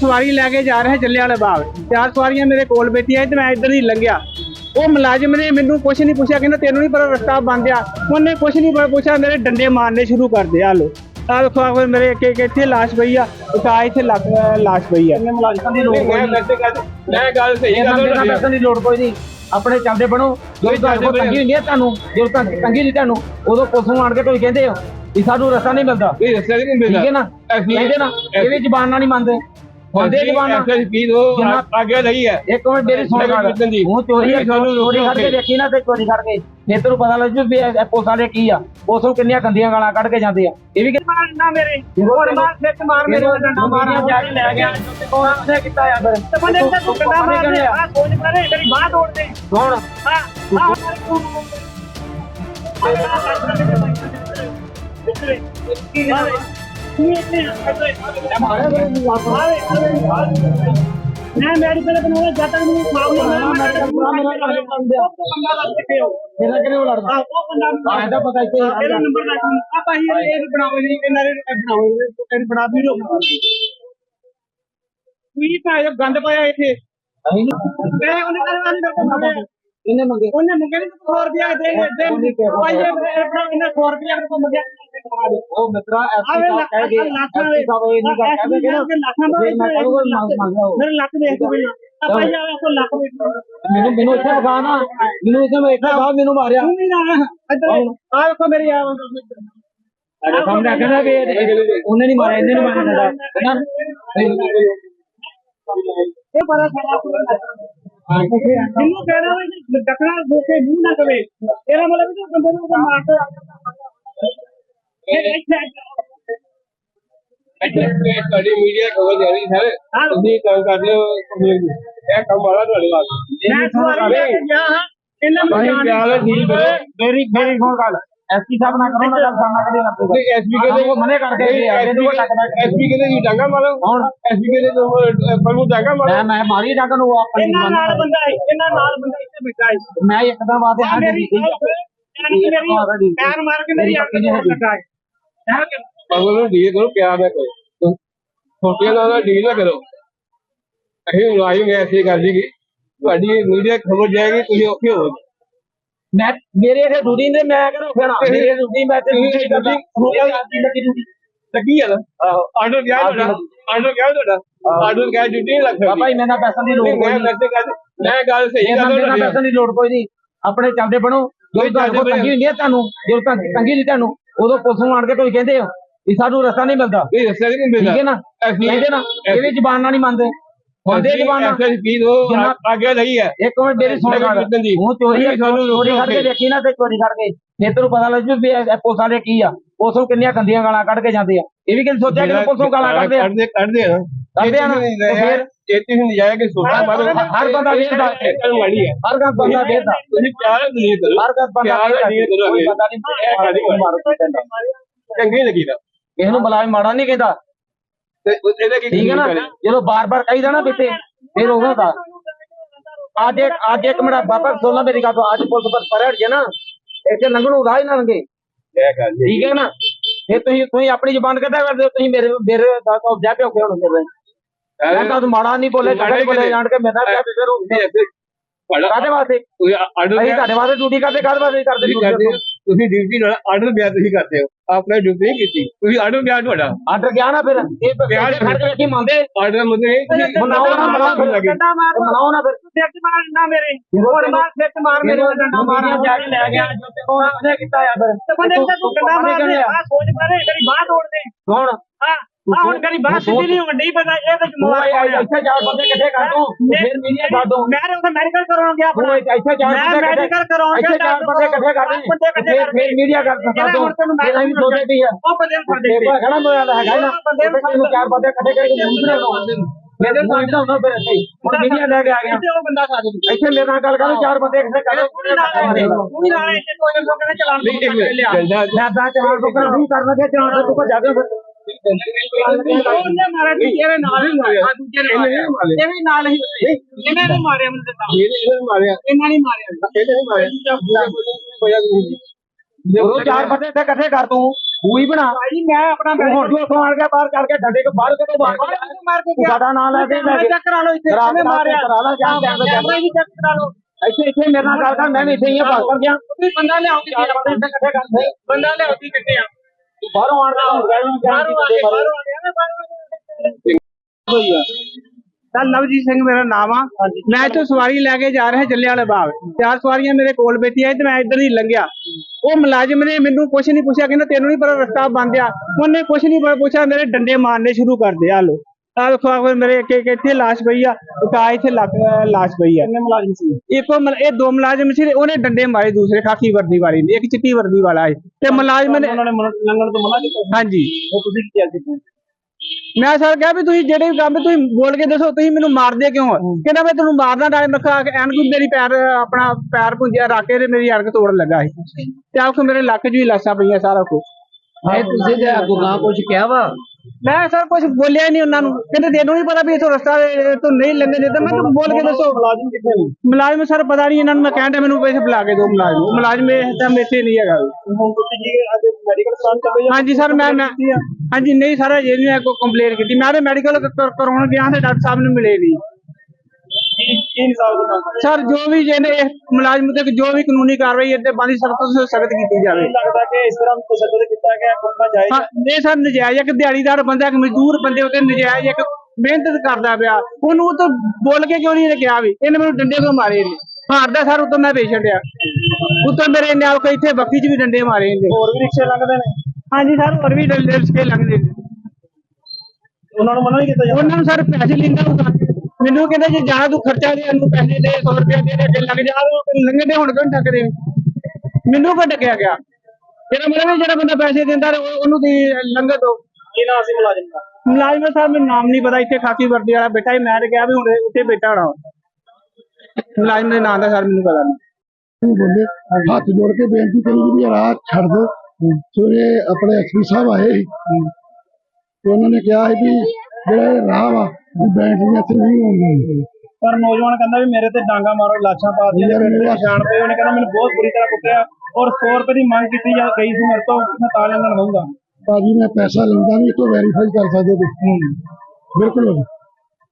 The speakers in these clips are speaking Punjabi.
ਸਵਾਰੀ ਲੈ ਕੇ ਜਾ ਰਹੇ ਜੱਲੇ ਵਾਲੇ ਬਾਗ। ਚਾਰ ਸਵਾਰੀਆਂ ਮੇਰੇ ਕੋਲ ਬੈਠੀਆਂ ਤੇ ਮੈਂ ਇੱਧਰ ਹੀ ਲੰਘਿਆ। ਉਹ ਮੁਲਾਜ਼ਮ ਨੇ ਮੈਨੂੰ ਕੁਝ ਨਹੀਂ ਪੁੱਛਿਆ ਕਹਿੰਦਾ ਤੈਨੂੰ ਨਹੀਂ ਪਤਾ ਰਸਤਾ ਬੰਦ ਆ। ਉਹਨੇ ਕੁਝ ਨਹੀਂ ਪੁੱਛਿਆ ਮੇਰੇ ਡੰਡੇ ਮਾਰਨੇ ਸ਼ੁਰੂ ਕਰ ਦੇ ਆ ਲੋ ਆ ਵੇਖੋ ਆ ਮੇਰੇ ਇੱਕ ਇੱਕ ਇੱਥੇ ਲਾਸ਼ ਪਈ ਆ? ਆ ਇੱਥੇ ਲਾਸ਼ ਪਈ ਆ। ਮੁਲਾਜ਼ਮਾਂ ਦੀ ਲੋੜ ਕੋਈ ਨਹੀਂ। ਮੈਂ ਗੱਲ ਸਹੀ ਇਹਨਾਂ ਗੱਲ ਦੇ ਨਾਲ ਪੈਸੇ ਦੀ ਲੋੜ ਕੋਈ ਨਹੀਂ। ਆਪਣੇ ਚੱਲਦੇ ਬਣੋ। ਜੋ ਤੁਹਾਡੇ ਕੋਲ ਤੰਗੀ ਹੁੰਦੀ ਹੈ ਤੁਹਾਨੂੰ ਜੋ ਤੁਹਾਨੂੰ ਤੰਗੀ ਨਹੀਂ ਤੁਹਾਨੂੰ ਉਦੋਂ ਪੁਲਿਸ ਨੂੰ ਆਣ ਕੇ ਤੁਸੀਂ ਕਹਿੰਦੇ ਹੋ ਵੀ ਸਾਨੂੰ ਰਸਤਾ ਨਹੀਂ ਮਿਲਦਾ। ਇਹ ਦੱਸਿਆ ਨਹੀਂ ਠੀਕ ਮਿਲਦਾ ਹੈ ਨਾ? ਕਹਿੰਦੇ ਨਾ ਇਹ ਵੀ ਜ਼ਬਾਨ ਨਾਲ ਨਹੀਂ ਮੰਨਦੇ। ਹੁੰਦੇ ਜ਼ਬਾਨ ਨਾਲ ਐਸਐਸ ਪੀ ਦੋ ਜਿੰਨਾ- ਆਗੇ ਰਹੀ ਹੈ ਇੱਕ ਮਿੰਟ ਮੇਰੀ ਸੁਣ ਗੱਲ ਦੀ? ਹੁਣ ਚੋਰੀ ਇਹ ਚੋਰੀ ਰੋਕੋ ਕਰਕੇ ਦੇਖੀ ਨਾ ਤੇ ਚੋਰੀ ਕਰਕੇ ਫਿਰ ਤੈਨੂੰ ਪਤਾ ਲੱਗ ਜੂ ਵੀ ਇਹ ਪੁਲਿਸ ਵਾਲੇ ਕੀ ਆ ਪੁਲਿਸ ਨੂੰ ਕਿੰਨੀਆਂ ਗੰਦੀਆਂ ਗਾਲਾਂ ਕੱਢ ਕੇ ਜਾਂਦੇ ਆ ਇਹ ਵੀ ਨਾ ਮੇਰੇ ਹੋਰ ਮਾਰ ਸਿੱਟ ਮਾਰ ਮੇਰੇ ਡੰਡਾ ਮਾਰਿਆ ਜਾ ਕੇ ਲੈ ਗਿਆ ਕੌਣ ਨੇ ਕੀਤਾ ਆ ਫਿਰ ਤੇ ਬੰਦੇ ਦਾ ਤੂੰ ਡੰਡਾ ਮਾਰ ਦੇ ਆ ਸੋਚ ਮਾਰੇ ਮੇਰੀ ਬਾਹ ਤੋੜ ਦੇ ਕੌਣ ਹਾਂ ਹਾਂ ਮੈਂ ਮੈਡੀਕਲ ਬਣਾਉਣਾ ਜਦ ਤੱਕ ਮੈਨੂੰ ਸਾਹਮਣੇ ਮੈਂ ਮੈਡੀਕਲ ਮੇਰਾ ਕਿਹਨੇ ਲੜਦਾ ਉਹ ਬੰਦਾ ਐਂਦਾ ਪਤਾ ਇੱਥੇ ਇਹਦਾ ਨੰਬਰ ਦਾ। ਆਪਾਂ ਹੀ ਇਹ ਬਣਾਓ ਜੀ ਇਹਨਾਂ ਦੇ ਬਣਾਓ ਇਹ ਬਣਾ ਵੀਰੋ ਵੀ ਪਾਇਆ ਗੰਦ ਪਾਇਆ ਇੱਥੇ ਮੈਂ ਉਹਨੇ ਇਹਨੇ ਮੰਗੇ ਉਹਨੇ ਮੰਗੇ ਨਹੀਂ 100 ਰੁਪਿਆ ਦੇ ਦੇ ਭਾਈ ਇਹਨੇ 100 ਰੁਪਿਆ ਤੋਂ ਮੰਗਿਆ। ਉਹ ਮਿੱਤਰਾ ਐਸਪੀ ਸਾਹਿਬ ਕਹਿ ਗਏ ਐਸਪੀ ਸਾਹਿਬ ਇਹ ਨਹੀਂ ਕਰ ਕਹਿੰਦੇ ਮੈਂ ਕਰੂੰਗਾ ਮੰਗ ਮੇਰੇ ਲੱਖ ਦੇਖ ਤੂੰ ਆਪਾਂ ਜਾਵੇ ਕੋ ਲੱਖ ਮੈਨੂੰ ਮੈਨੂੰ ਇੱਥੇ ਬਗਾ ਨਾ ਮੈਨੂੰ ਇੱਥੇ ਮੈਂ ਇੱਥੇ ਬਾਹਰ ਮੈਨੂੰ ਮਾਰਿਆ ਇੱਧਰ ਆ ਵੇਖੋ ਮੇਰੀ ਆ ਸਾਹਮਣੇ ਕਹਿੰਦਾ ਵੀ ਉਹਨੇ ਨਹੀਂ ਮਾਰਿਆ ਇਹਨੇ ਨਹੀਂ ਮਾਰਿਆ ਸਾਡਾ ਇਹ ਬੜਾ ਸਾਰਾ ਜਿਹਨੂੰ ਕਹਿਣਾ ਵੀ ਡਕਣਾ ਬੋਕੇ ਮੂੰਹ ਨਾ ਕਵੇ। ਇਹਦਾ ਮਤਲਬ ਵੀ ਬੰਦੇ ਨੂੰ ਤਾਂ ਤੁਹਾਡੀ ਮੀਡੀਆ ਖਬਰ ਦੇ ਰਹੀ ਹੈ। ਤੁਸੀਂ ਕੰਮ ਕਰਦੇ ਹੋ ਕਮੇਟੀ ਦੀ ਇਹ ਕੰਮ ਵਾਲਾ ਤੁਹਾਡੇ ਵਾਸਤੇ ਮੈਂ ਹਾਂ ਇਹਨਾਂ ਨੂੰ ਜਾਣ ਮੇਰੀ ਮੇਰੀ ਸੁਣ ਗੱਲ। ਐਸਪੀ ਸਾਹਿਬ ਨਾਲ ਕਰੋ ਨਾ ਗੱਲ ਸਾਹਮਣਾ ਕਦੇ ਨਾ ਤੁਸੀਂ ਐਸਪੀ ਕਹਿੰਦੇ ਉਹ ਮਨੇ ਕਰਕੇ ਗਏ ਆ। ਇਹਨੂੰ ਕੋਈ ਟੱਕਦਾ ਐਸਪੀ ਕਹਿੰਦੇ ਜੀ ਡਾਂਗਾ ਮਾਰੋ। ਕੌਣ? ਐਸਪੀ ਕਹਿੰਦੇ ਤੁਹਾਨੂੰ ਡਾਂਗਾ ਮਾਰੋ। ਮੈਂ ਮੈਂ ਮਾਰੀ ਡੱਕ ਨੂੰ ਆਪਣੀ ਮਨ ਨਾਲ ਬੰਦਾ ਹੈ, ਇਹਨਾਂ ਨਾਲ ਬੰਦਾ ਇੱਥੇ ਬੈਠਾ ਹੈ। ਮੈਂ ਇੱਕਦਮ ਸਾਡੇ ਮੇਰੀ ਪੈਰ ਕੇ ਮੇਰੀ ਅੱਖ ਤੇ ਲੱਗਾ ਨੂੰ ਡੀਲ ਕਰੋ ਪਿਆਰ ਨਾਲ ਕਰੋ। ਛੋਟੀਆਂ ਨਾਲ ਡੀਲ ਨਾ ਕਰੋ। ਅਸੀਂ ਮੁਲਾਜ਼ਮ ਐਸੀ ਕਰ ਜੀ ਤੁਹਾਡੀ ਮੀਡੀਆ ਖਬਰ ਜਾਏਗੀ ਤੁਸੀਂ ਔਖੇ ਹੋਵੋਗੇ। ਮੈਂ ਮੇਰੇ ਇਹ ਡਿਊਟੀ ਨੇ ਮੈਂ ਕਿਹੜਾ ਫਿਰ ਮੇਰੇ ਡਿਊਟੀ ਮੈਂ ਤੇ ਡਿਊਟੀ ਕਰਦੀ ਲੱਗੀ ਆ ਨਾ? ਆਰਡਰ ਗਿਆ ਤੁਹਾਡਾ? ਆਰਡਰ ਗਿਆ ਤੁਹਾਡਾ? ਆਰਡਰ ਗਿਆ ਡਿਊਟੀ ਲੱਗ ਬਾਬਾ ਜੀ ਮੈਨੂੰ ਪੈਸਾ ਦੀ ਲੋੜ ਕੋਈ ਮੈਂ ਨਹੀਂ ਮੈਂ ਗੱਲ ਸਹੀ ਕਰ ਰਿਹਾ ਪੈਸਾ ਦੀ ਲੋੜ ਕੋਈ ਨਹੀਂ ਆਪਣੇ ਚੱਲਦੇ ਬਣੋ। ਜੋ ਕੋਲ ਤੰਗੀ ਹੁੰਦੀ ਹੈ ਤੁਹਾਨੂੰ ਜੋ ਤੁਹਾਨੂੰ ਤੰਗੀ ਨਹੀਂ ਤੁਹਾਨੂੰ ਉਦੋਂ ਪੁਲਿਸ ਨੂੰ ਆਣ ਕੇ ਤੁਸੀਂ ਕਹਿੰਦੇ ਹੋ ਵੀ ਸਾਨੂੰ ਰਸਤਾ ਨਹੀਂ ਮਿਲਦਾ। ਇਹ ਦੱਸਿਆ ਨਹੀਂ ਠੀਕ ਹੈ ਮਿਲਦਾ ਨਾ ਕਹਿੰਦੇ ਨਾ ਇਹ ਵੀ ਜ਼ਬਾਨ ਨਾਲ ਨਹੀਂ ਮੰਨਦੇ। ਹੁੰਦੇ ਜ਼ਬਾਨ ਨਾਲ ਐਸਐਸ ਪੀ ਦੋ ਜਿੰਨਾ- ਆਗੇ ਰਹੀ ਹੈ। ਇੱਕ ਮਿੰਟ ਮੇਰੀ ਸੁਣ ਗੱਲ? ਹੁਣ ਚੋਰੀ ਚੋਰੀ ਰੋਕੋ ਕਰਕੇ ਦੇਖੀ ਨਾ ਤੇ ਚੋਰੀ ਕਰਕੇ। ਫਿਰ ਤੈਨੂੰ ਪਤਾ ਲੱਗ ਜੂ ਵੀ ਪੁਲਿਸ ਵਾਲੇ ਕੀ ਆ। ਪੁਲਿਸ ਨੂੰ ਕਿੰਨੀਆਂ ਗੰਦੀਆਂ ਗਾਲਾਂ ਕੱਢ ਕੇ ਜਾਂਦੇ ਆ। ਇਹ ਵੀ ਕਿਤੇ ਸੋਚਿਆ ਕਿ ਪੁਲਿਸ ਨੂੰ ਗਾਲਾਂ ਕੱਢਦੇ ਆ? ਕੱਢਦੇ ਕੱਢਦੇ ਆ ਕੱਢਦੇ ਆ ਨਾ, ਤੇ ਫਿਰ? ਚੇਤੀ ਨਹੀਂ ਜਾਇਆ ਕਿ ਸੋਚਾ ਮਾਰੋ। ਹਰ ਬੰਦਾ ਵੇਖਦਾ ਮਾੜੀ ਹੈ। ਹਰ ਗੱਲ ਬੰਦਾ ਵੇਖਦਾ ਤੁਸੀਂ ਪਿਆਰ ਨਹੀਂ ਕਰੋ। ਹਰ ਗੱਲ ਬੰਦਾ ਪਿਆਰ ਨਹੀਂ ਕਰੋ। ਕੋਈ ਪਤਾ ਨਹੀਂ ਇਹ ਸਾਡੀ ਮਾਰੋ ਕਹਿੰਦਾ। ਚੰਗੀ ਲੱਗੀਦਾ ਕਿਸੇ ਨੂੰ ਬੁਲਾਏ ਮਾੜਾ ਨਹੀਂ ਕਹਿੰਦਾ। ਤੇ ਇਹਦਾ ਕੀ ਠੀਕ ਹੈ ਨਾ? ਜਦੋਂ ਬਾਰ-ਬਾਰ ਕਹੀਦਾ ਨਾ ਬਿੱਤੇ ਫਿਰ ਉਹ ਹੁੰਦਾ ਅੱਜ ਇੱਕ ਮਿੰਟ ਬਾਬਾ ਸੁਣਨਾ ਮੇਰੀ ਗੱਲ। ਅੱਜ ਪੁਲਿਸ ਪਰ ਪਰੜ ਜੇ ਨਾ ਇੱਥੇ ਲੰਘਣੋਂ ਰਾਹ ਹੀ ਨਾ ਲੰਘੇ। ਇਹ ਗੱਲ ਜੀ ਠੀਕ ਹੈ ਨਾ? ਫਿਰ ਤੁਸੀਂ ਤੁਸੀਂ ਆਪਣੀ ਜ਼ੁਬਾਨ ਕਿੱਦਾਂ ਕਰਦੇ ਹੋ? ਤੁਸੀਂ ਮੇਰੇ ਮੇਰੇ ਦਾ ਤਾਂ ਜਾ ਪਿਓ ਕਿਉਂ ਹੁੰਦੇ ਮੈਂ ਤਾਂ ਤੂੰ ਮਾੜਾ ਨਹੀਂ ਬੋਲੇ ਚੰਗਾ ਬੋਲੇ ਜਾਣ ਕੇ ਮੇਰਾ ਕਿਆ ਫਿਕਰ ਹੋ ਤੁਹਾਡਾ ਕਾਦੇ ਵਾਸਤੇ? ਤੁਸੀਂ ਆਰਡਰ ਅਸੀਂ ਤੁਹਾਡੇ ਵਾਸਤੇ ਡਿਊਟੀ ਕਰਦੇ ਕਾਦੇ ਵਾਸਤੇ ਕਰਦੇ ਤੁਸੀਂ ਕਰਦੇ ਹੋ। ਤੁਸੀਂ ਡਿਊਟੀ ਨਾਲ ਆਰਡਰ ਬਿਆਨ ਤੁਸੀਂ ਕਰਦੇ ਹੋ। ਆਪਣਾ ਡਿਊਟੀ ਨਹੀਂ ਕੀਤੀ। ਤੁਸੀਂ ਆਰਡਰ ਬਿਆਨ ਤੁਹਾਡਾ। ਆਰਡਰ ਗਿਆ ਨਾ ਫਿਰ। ਇਹ ਵਿਆਹ ਖੜ ਕੇ ਕੀ ਮੰਨਦੇ। ਆਰਡਰ ਤੁਸੀਂ ਮਨਾਓ ਨਾ ਮਨਾਓ ਫਿਰ ਲੱਗੇ ਮਨਾਓ ਨਾ ਫਿਰ। ਸਿਰ ਮਾਰ ਨਾ ਮੇਰੇ। ਹੋਰ ਮਾਰ ਸਿਰ ਮਾਰ ਮੇਰੇ ਡੰਡਾ ਮਾਰ ਜਾ ਕੇ ਲੈ ਗਿਆ। ਜੋ ਤੇ ਕੌਣ ਨੇ ਕੀਤਾ ਆ ਫਿਰ। ਤੇ ਬੰਦੇ ਤੂੰ ਡੰਡਾ ਮਾਰ ਦੇ ਆ। ਸੋਚ ਮਾਰੇ ਮੇਰੀ ਬਾਹ ਤੋੜ ਦੇ ਕੌਣ? ਆ ਆ ਹੁਣ ਕਰੀ ਬਾਹ ਸਿੱਧੀ ਨਹੀਂ ਹੁੰਦੀ ਪਤਾ ਇਹ ਤੇ ਤੂੰ ਇੱਥੇ ਚਾਰ ਬੰਦੇ ਇਕੱਠੇ ਕਰ ਦੋ ਫਿਰ ਮੀਡੀਆ ਕਰ ਦੋ। ਮੈਂ ਉਹਦਾ ਮੈਡੀਕਲ ਕਰਾਉਣ ਗਿਆ ਤੂੰ ਇੱਥੇ ਚਾਰ ਮੈਂ ਬੰਦੇ ਮੈਡੀਕਲ ਕਰਾਉਣ ਗਿਆ ਇੱਥੇ ਚਾਰ ਬੰਦੇ ਇਕੱਠੇ ਕਰ ਦੇ। ਬੰਦੇ ਇਕੱਠੇ ਫਿਰ ਕਰ ਫਿਰ ਮੀਡੀਆ ਕਰ ਦੋ ਫਿਰ ਅਸੀਂ ਸੋਚੇ ਵੀ ਆ। ਉਹ ਬੰਦੇ ਨੂੰ ਸਾਡੇ ਦੇਖੋ ਖੜਾ ਹੋਇਆ ਹੈਗਾ ਨਾ। ਬੰਦੇ ਨੂੰ ਚਾਰ ਬੰਦੇ ਇਕੱਠੇ ਕਰਕੇ ਦੂਸਰੇ ਨੂੰ ਮੇਰੇ ਨਾਲ ਹੁੰਦਾ ਫਿਰ ਇੱਥੇ ਹੁਣ ਮੀਡੀਆ ਲੈ ਕੇ ਆ ਗਿਆ। ਉਹ ਬੰਦਾ ਸਾਡੇ ਇੱਥੇ ਮੇਰੇ ਨਾਲ ਗੱਲ ਕਰੋ ਚਾਰ ਬੰਦੇ ਇਕੱਠੇ ਕਰ ਪੂਰੀ ਨਾਲ ਪੂਰੀ ਨਾਲ ਇੱਥੇ। ਕੋਈ ਨਾ ਕੋਈ ਚਲਾਉਣ ਲਿਆ ਮੈਂ ਤਾਂ ਚਾਰ ਬੰਦੇ ਨਹੀਂ ਕਰਨਾ ਤੇ ਚਾਰ ਬੰਦੇ ਕੋ ਜਾਵੇ ਫਿਰ। ਉਹਨੇ ਮਾਰਿਆ ਤੇਰੇ ਨਾਲ ਹੀ ਮਾਰਿਆ ਦੂਜੇ ਨੇ ਮਾਰਿਆ ਇਹ ਵੀ ਨਾਲ ਹੀ ਇਹਨਾਂ ਨੇ ਮਾਰਿਆ ਮੈਨੂੰ ਤਾਂ ਇਹਨਾਂ ਨੇ ਮਾਰਿਆ ਉਹ ਚਾਰ ਬੰਦੇ ਇੱਥੇ ਇਕੱਠੇ ਕਰ ਤੂੰ ਤੂੰ ਹੀ ਬਣਾ ਭਾਈ ਮੈਂ ਆਪਣਾ ਤੂੰ ਹੁਣ ਜੋ ਸਵਾਲ ਕੇ ਬਾਹਰ ਕਰਕੇ ਡੰਡੇ ਕੋ ਬਾਹਰ ਕਿਉਂ ਬਾਹਰ ਮਾਰ ਕੇ ਤੂੰ ਸਾਡਾ ਨਾਂ ਲੈ ਕੇ ਲੈ ਕੇ ਚੈੱਕ ਕਰਾ ਲਓ ਇੱਥੇ ਮਾਰਿਆ ਕਰਾ ਲਾ ਜਾਂ ਕੈਮਰਾ ਕੈਮਰਾ ਵੀ ਚੈੱਕ ਕਰਾ ਲਓ ਇੱਥੇ ਇੱਥੇ ਮੇਰੇ ਨਾਲ ਗੱਲ ਕਰ ਮੈਂ ਵੀ ਇੱਥੇ ਹੀ ਆ ਬਾਤ ਕਰ ਗਿਆ ਬੰਦਾ ਲਿਆਓ ਕਿ ਚਾਰ ਬੰਦੇ ਲਿਆਓ ਕਿੱਥੇ ਆ? ਬਾਹਰੋਂ ਆਣ ਕੇ ਜਾਣ ਦੀ ਬਾਹਰੋਂ ਆ ਤਾਂ ਲਵਜੀਤ ਸਿੰਘ ਮੇਰਾ ਨਾਮ ਆ। ਮੈਂ ਇੱਥੋਂ ਸਵਾਰੀ ਲੈ ਕੇ ਜਾ ਰਿਹਾ ਜੱਲਿਆਂਵਾਲੇ ਬਾਗ। ਚਾਰ ਸਵਾਰੀਆਂ ਮੇਰੇ ਕੋਲ ਬੈਠੀਆਂ ਤੇ ਮੈਂ ਇੱਧਰ ਹੀ ਲੰਘਿਆ। ਉਹ ਮੁਲਾਜ਼ਮ ਨੇ ਮੈਨੂੰ ਕੁਝ ਨਹੀਂ ਪੁੱਛਿਆ ਕਹਿੰਦਾ ਤੈਨੂੰ ਨਹੀਂ ਪਤਾ ਰਸਤਾ ਬੰਦ ਆ। ਉਹਨੇ ਕੁਝ ਨਹੀਂ ਪੁੱਛਿਆ ਮੇਰੇ ਡੰਡੇ ਮਾਰਨੇ ਸ਼ੁਰੂ ਕਰ ਦੇ ਆ ਲੋ ਆ ਦੇਖੋ ਆਹ ਮੇਰੇ ਇੱਕ ਇੱਕ ਇੱਥੇ ਲਾਸ਼ ਪਈ ਆ ਆ ਇੱਥੇ ਲਾਸ਼ ਪਈ ਆ। ਕਿੰਨੇ ਮੁਲਾਜ਼ਮ ਸੀ? ਇੱਕੋ ਮੁਲ- ਇਹ ਦੋ ਮੁਲਾਜ਼ਮ ਸੀ ਉਹਨੇ ਡੰਡੇ ਮਾਰੇ ਦੂਸਰੇ ਖਾਕੀ ਵਰਦੀ ਵਾਲੇ ਨੇ ਇੱਕ ਚਿੱਟੀ ਵਰਦੀ ਵਾਲਾ ਹੈ ਤੇ ਮੁਲਾਜ਼ਮ ਨੇ ਉਹਨਾਂ ਨੇ ਲੰਗਣ ਤੋਂ ਮਨਾ ਕੀਤਾ ਹਾਂਜੀ। ਉਹ ਤੁਸੀਂ ਕੀ ਸੀ? ਮੈਂ ਸਰ ਕਿਹਾ ਵੀ ਤੁਸੀਂ ਜਿਹੜੇ ਵੀ ਕੰਮ ਤੁਸੀਂ ਬੋਲ ਕੇ ਦੱਸੋ ਤੁਸੀਂ ਮੈਨੂੰ ਮਾਰਦੇ ਕਿਉਂ ਹੋ? ਕਹਿੰਦਾ ਮੈਂ ਤੈਨੂੰ ਮਾਰਨਾ ਡਾਲੇ ਮੈਂ ਖਾ ਕੇ ਐਨਕ ਮੇਰੀ ਪੈਰ ਆਪਣਾ ਪੈਰ ਪੁੰਜਿਆ ਰੱਖ ਕੇ ਤੇ ਮੇਰੀ ਐਨਕ ਤੋੜਨ ਲੱਗਾ ਸੀ। ਤੇ ਆਖੋ ਮੇਰੇ ਲੱਕ 'ਚ ਵੀ ਲਾਸਾਂ ਪਈਆਂ ਸਾਰਾ ਕੁਝ ਨਹੀਂ ਤੁਸੀਂ ਤੇ ਅੱਗੋਂ ਗਾਂ ਕੁਝ ਕਿਹਾ ਵਾ? ਮੈਂ ਸਰ ਕੁਝ ਬੋਲਿਆ ਨਹੀਂ ਉਹਨਾਂ ਨੂੰ। ਕਹਿੰਦੇ ਤੈਨੂੰ ਨਹੀਂ ਪਤਾ ਵੀ ਇਥੋਂ ਰਸਤਾ ਤੋਂ ਨਹੀਂ ਲੰਘਣ ਦਿੱਤਾ ਮੈਂ ਤੁਹਾਨੂੰ ਬੋਲ ਕੇ ਦੱਸੋ। ਮੁਲਾਜ਼ਮ ਕਿੱਥੇ ਨੇ? ਮੁਲਾਜ਼ਮ ਸਰ ਪਤਾ ਨਹੀਂ ਇਹਨਾਂ ਨੂੰ ਮੈਂ ਕਹਿੰਦਾ ਮੈਨੂੰ ਪੈਸੇ ਬੁਲਾ ਕੇ ਦਿਓ ਮੁਲਾਜ਼ਮ। ਉਹ ਮੁਲਾਜ਼ਮ ਇਹ ਤਾਂ ਮੇਥੇ ਨਹੀਂ ਹੈਗਾ। ਹੁਣ ਤੁਸੀਂ ਜੀ ਅੱਜ ਮੈਡੀਕਲ ਸਟਾਫ ਚੱਲੇ ਹਾਂਜੀ ਸਰ ਮੈਂ ਮੈਂ ਹਾਂਜੀ ਨਹੀਂ ਸਰ ਇਹ ਨਹੀਂ ਕੋਈ ਕੰਪਲੇਨ ਕੀਤੀ। ਮੈਂ ਤੇ ਮੈਡੀਕਲ ਕਰਾਉਣ ਗਿਆ ਤੇ ਡਾਕਟਰ ਸਾਹਿਬ ਨੂੰ ਮਿਲੇ ਨਹੀਂ ਸਰ ਜੋ ਵੀ ਜਿਹਨੇ ਇਹ ਮੁਲਾਜ਼ਮ ਤੇ ਜੋ ਵੀ ਕਾਨੂੰਨੀ ਕਾਰਵਾਈ ਇਹਦੇ ਬਾਰੇ ਸਖਤ ਤੋਂ ਸਖਤ ਕੀਤੀ ਜਾਵੇ। ਲੱਗਦਾ ਕਿ ਇਸ ਤਰ੍ਹਾਂ ਤਸ਼ੱਦਦ ਕੀਤਾ ਗਿਆ ਕਰਨਾ ਜਾਇਜ਼ ਹਾਂ ਇਹ ਸਰ ਨਜਾਇਜ਼ ਇੱਕ ਦਿਹਾੜੀਦਾਰ ਬੰਦਾ ਇੱਕ ਮਜ਼ਦੂਰ ਬੰਦੇ ਉਤੇ ਨਜਾਇਜ਼ ਇੱਕ ਮਿਹਨਤ ਕਰਦਾ ਪਿਆ। ਉਹਨੂੰ ਉਹ ਤੋਂ ਬੋਲ ਕੇ ਕਿਉਂ ਨਹੀਂ ਕਿਹਾ ਵੀ? ਇਹਨੇ ਮੈਨੂੰ ਡੰਡੇ ਕਿਉਂ ਮਾਰੇ ਨੇ ਹਾਰਦਾ ਸਰ ਉਤੋਂ ਮੈਂ ਪੇਸ਼ੈਂਟ ਆ ਉਤੋਂ ਮੇਰੇ ਨਾਲ ਕੋਈ ਇੱਥੇ ਬੱਕੀ 'ਚ ਵੀ ਡੰਡੇ ਮਾਰੇ ਇਹਨੇ। ਹੋਰ ਵੀ ਰਿਕਸ਼ੇ ਲੰਘਦੇ ਨੇ? ਹਾਂਜੀ ਸਰ ਹੋਰ ਵੀ ਡੰਡੇ ਰਿਸਕੇ ਲੱਗਦੇ ਨੇ। ਉਹਨਾਂ ਨੂੰ ਮਨਾ ਨਹੀਂ ਕੀਤਾ ਜਾਂਦਾ? ਉਹਨਾਂ ਨੂੰ ਸਰ ਪੈਸੇ ਲੈਂਦਾ ਹੁੰਦਾ ਮੈਨੂੰ ਕਹਿੰਦਾ ਜੇ ਜ਼ਿਆਦਾ ਤੂੰ ਖਰਚਾ ਦੇ ਇਹਨੂੰ ਪੈਸੇ ਦੇ 100 ਰੁਪਏ ਦੇ ਦੇ ਲੱਗ ਜਾ ਉਹ ਲੰਘਦੇ ਹੁਣ ਕਿਉਂ ਟੱਕਦੇ ਮੈਨੂੰ ਕੋ ਟਕਿਆ ਗਿਆ? ਜਿਹੜਾ ਮਤਲਬ ਹੈ ਜਿਹੜਾ ਬੰਦਾ ਪੈਸੇ ਦਿੰਦਾ ਉਹਨੂੰ ਦੀ ਲੰਘ ਦੋ। ਕੀ ਨਾ ਅਸੀਂ ਮੁਲਾਜ਼ਮ ਦਾ? ਮੁਲਾਜ਼ਮ ਸਾਹਿਬ ਮੈਨੂੰ ਨਾਮ ਨਹੀਂ ਪਤਾ ਇੱਥੇ ਖਾਕੀ ਵਰਦੀ ਵਾਲਾ ਬੇਟਾ ਹੀ ਮੈਂ ਤੇ ਕਿਹਾ ਵੀ ਹੁਣ ਉੱਥੇ ਬੈਠਾ ਹੋਣਾ। ਮੁਲਾਜ਼ਮ ਦੇ ਨਾਂ ਦਾ ਸਰ ਮੈਨੂੰ ਪਤਾ ਨਹੀਂ ਬੋਲੇ ਹੱਥ ਜੋੜ ਕੇ ਬੇਨਤੀ ਕਰੀ ਵੀ ਰਾਹ ਛੱਡ ਦਿਓ ਸਵੇਰੇ ਆਪਣੇ ਐਸਪੀ ਸਾਹਿਬ ਆਏ ਉਹਨਾਂ ਨੇ ਕਿਹਾ ਵੀ ਜਿਹੜਾ ਰਾਹ ਵਾ ਵੀ ਬੈਟਰੀਆਂ ਇੱਥੇ ਨਹੀਂ ਆਉਂਦੀਆਂ ਪਰ ਨੌਜਵਾਨ ਕਹਿੰਦਾ ਵੀ ਮੇਰੇ ਤੇ ਡਾਂਗਾ ਮਾਰੋ ਲਾਸ਼ਾਂ ਪਾ ਦਿੱਤੀਆਂ ਮੇਰੇ ਪਏ ਉਹਨੇ ਕਹਿੰਦਾ ਮੈਨੂੰ ਬਹੁਤ ਬੁਰੀ ਤਰ੍ਹਾਂ ਕੁੱਟਿਆ ਔਰ 100 ਰੁਪਏ ਦੀ ਮੰਗ ਕੀਤੀ ਜਾ ਗਈ ਸੀ ਮੇਰੇ ਤੋਂ ਮੈਂ ਤਾਂ ਲੈਣ ਲਵਾਂਗਾ ਭਾਜੀ ਮੈਂ ਪੈਸਾ ਲੈਂਦਾ ਨਹੀਂ ਤੋਂ ਵੈਰੀਫਾਈ ਕਰ ਸਕਦੇ ਤੁਸੀਂ। ਬਿਲਕੁਲ।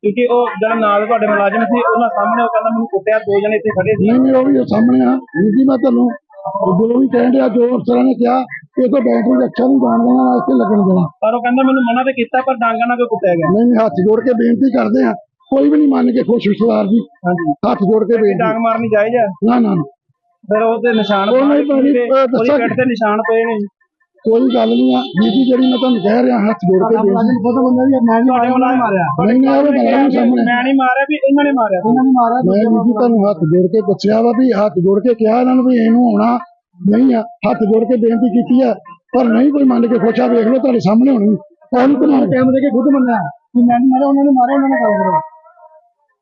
ਕਿਉਂਕਿ ਉਹ ਜਿਹੜਾ ਨਾਲ ਤੁਹਾਡੇ ਮੁਲਾਜ਼ਮ ਸੀ ਉਹਨਾਂ ਸਾਹਮਣੇ ਉਹ ਕਹਿੰਦਾ ਮੈਨੂੰ ਕੁੱਟਿਆ ਦੋ ਜਣੇ ਇੱਥੇ ਖੜੇ ਸੀ। ਨਹੀਂ ਉਹ ਵੀ ਉਹ ਸਾਹਮਣੇ ਆ। ਜੀ ਮੈਂ ਤੁਹਾਨੂੰ ਜੋ ਵੀ ਕਹਿਣ ਡਿਆ ਜੋ ਅਫਸਰਾਂ ਨੇ ਕਿਹਾ ਇਹ ਤਾਂ ਬੈਟਰੀ ਰੱਖਿਆ ਨਹੀਂ ਜਾਣ ਦੇਣਾ ਨਾ ਇੱਥੇ ਲੱਗਣ ਦੇਣਾ? ਪਰ ਉਹ ਕਹਿੰਦਾ ਮੈਨੂੰ ਮਨਾ ਤੇ ਕੀਤਾ ਪਰ ਡਾਂਗਾ ਨਾਲ ਕਿਉਂ ਕੁੱਟਿਆ ਗਿਆ? ਨਹੀਂ ਨਹੀਂ ਹੱਥ ਜੋੜ ਕੇ ਬੇਨਤੀ ਕਰਦੇ ਆ ਕੋਈ ਵੀ ਨਹੀਂ ਮੰਨ ਕੇ ਖੁਸ਼ ਸਰਦਾਰ ਜੀ। ਹਾਂਜੀ। ਹੱਥ ਜੋੜ ਕੇ ਬੇਨਤੀ। ਡਾਂਗ ਮਾਰਨੀ ਜਾਇਜ਼ ਹੈ ਨਾ ਨਾ ਨਾ, ਫਿਰ ਉਹਦੇ ਨਿਸ਼ਾਨ ਉਹ ਨਹੀਂ ਭਾਜੀ, ਤੇ ਅਹ ਉਹਦੀ ਦੱਸਾਂ ਪਿੱਠ ਤੇ ਨਿਸ਼ਾਨ ਪਏ ਨੇ। ਕੋਈ ਗੱਲ ਨਹੀਂ ਆ। ਜੀ ਜਿਹੜੀ ਮੈਂ ਤੁਹਾਨੂੰ ਕਹਿ ਰਿਹਾ ਹੱਥ ਜੋੜ ਕੇ ਬੇਨਤੀ ਤੁਹਾਡੇ ਮੁਲਾਜ਼ਮ ਮਾਰਿਆ। ਨਹੀਂ ਨਹੀਂ ਉਹ ਸਾਹਮਣੇ ਮੈਂ ਨਹੀਂ ਮਾਰਿਆ ਵੀ ਇਹਨਾਂ ਨੇ ਮਾਰਿਆ। ਮੈਂ ਜੀ ਤੁਹਾਨੂੰ ਹੱਥ ਜੋੜ ਕੇ ਦੱਸਿਆ ਵਾ ਵੀ ਹੱਥ ਜੋੜ ਕੇ ਕਿਹਾ ਇਹਨਾਂ ਨੂੰ ਵੀ ਇਹਨੂੰ ਆਉਣਾ। ਨਹੀਂ ਆ ਹੱਥ ਜੋੜ ਕੇ ਬੇਨਤੀ ਕੀਤੀ ਆ ਪਰ ਨਹੀਂ ਕੋਈ ਮੰਨ ਕੇ ਖੁਸ਼ ਆ ਵੇਖ ਲਓ ਤੁਹਾਡੇ ਸਾਹਮਣੇ ਹੋਣੀ ਕੌਣ ਬਣਾ ਟਾਈਮ ਦੇ ਕੇ ਖੁਦ ਮੰਨਿਆ ਕਿ ਮੈਂ ਨਹੀਂ ਮਾਰਿਆ ਉਹਨਾਂ ਨੇ ਮਾਰਿਆ ਉਹਨਾਂ ਨੇ ਗੱਲ ਕਰੋ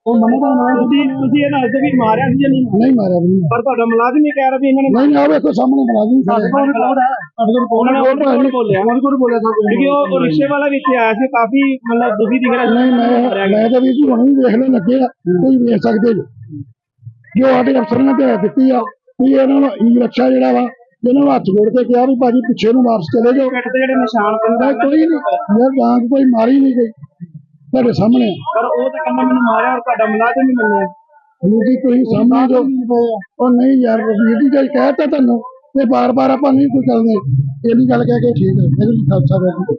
ਉਹ ਮੰਨਦਾ ਨਾ ਤੁਸੀਂ ਤੁਸੀਂ ਇਹਨਾਂ ਅੱਜ ਵੀ ਮਾਰਿਆ ਸੀ ਜਾਂ ਨਹੀਂ ਨਹੀਂ ਮਾਰਿਆ ਵੀ ਨਹੀਂ ਪਰ ਤੁਹਾਡਾ ਮੁਲਾਜ਼ਮ ਹੀ ਕਹਿ ਰਿਹਾ ਵੀ ਇਹਨਾਂ ਨੇ ਨਹੀਂ ਆ ਵੇਖੋ ਸਾਹਮਣੇ ਬਣਾ ਦੀ ਸਾਡੇ ਕੋਲ ਰਿਪੋਰਟ ਹੈ ਸਾਡੇ ਕੋਲ ਰਿਪੋਰਟ ਹੈ ਉਹਨਾਂ ਨੇ ਬੋਲਿਆ ਉਹਨਾਂ ਕੋਲ ਬੋਲਿਆ ਸਭ ਕਿਉਂਕਿ ਉਹ ਉਹ ਰਿਕਸ਼ੇ ਵਾਲਾ ਵੀ ਇੱਥੇ ਆਇਆ ਸੀ ਕਾਫੀ ਮਤਲਬ ਦੁਖੀ ਦਿਖ ਰਿਹਾ ਸੀ ਨਹੀਂ ਮੈਂ ਮੈਂ ਤਾਂ ਵੀਰ ਜੀ ਹੁਣ ਵੀ ਵੇਖ ਲੈ ਲੱਗੇ ਆ ਕੋਈ ਵੇਖ ਸਕਦੇ ਜੋ ਜੋ ਸਾਡੇ ਅਫਸਰ ਨੇ ਤੇ ਦਿੱਤੀ ਆ ਵੀ ਇਹਨਾਂ ਨੂੰ ਈ ਰੱਖਿਆ ਜਿਹੜਾ ਵਾ ਇਹਨਾਂ ਨੂੰ ਹੱਥ ਜੋੜ ਕੇ ਕਿਹਾ ਵੀ ਭਾਜੀ ਪਿੱਛੇ ਨੂੰ ਵਾਪਸ ਚਲੇ ਜਾਓ। ਪਿੱਠ ਤੇ ਜਿਹੜੇ ਨਿਸ਼ਾਨ ਪੈਂਦਾ ਮੈਂ ਕੋਈ ਨਹੀਂ ਯਾਰ ਗਾਂਗ ਕੋਈ ਮਾਰੀ ਨਹੀਂ ਗਈ ਤੁਹਾਡੇ ਸਾਹਮਣੇ। ਪਰ ਉਹ ਤਾਂ ਕਹਿੰਦਾ ਮੈਨੂੰ ਮਾਰਿਆ ਔਰ ਤੁਹਾਡਾ ਮੁਲਾਜ਼ਮ ਹੀ ਮੰਨਿਆ। ਜੀ ਤੁਸੀਂ ਸਾਹਮਣੇ ਜੋ ਉਹ ਨਹੀਂ ਯਾਰ ਵੀਰ ਜੀ ਕਹਿਤਾ ਤੁਹਾਨੂੰ ਤੇ ਬਾਰ-ਬਾਰ ਆਪਾਂ ਨਹੀਂ ਕੋਈ ਕਰਦੇ ਇਹਦੀ ਗੱਲ ਕਹਿ ਕੇ ਠੀਕ ਹੈ। ਮੇਰੇ ਖਾਲਸਾ ਵਾਹਿਗੁਰੂ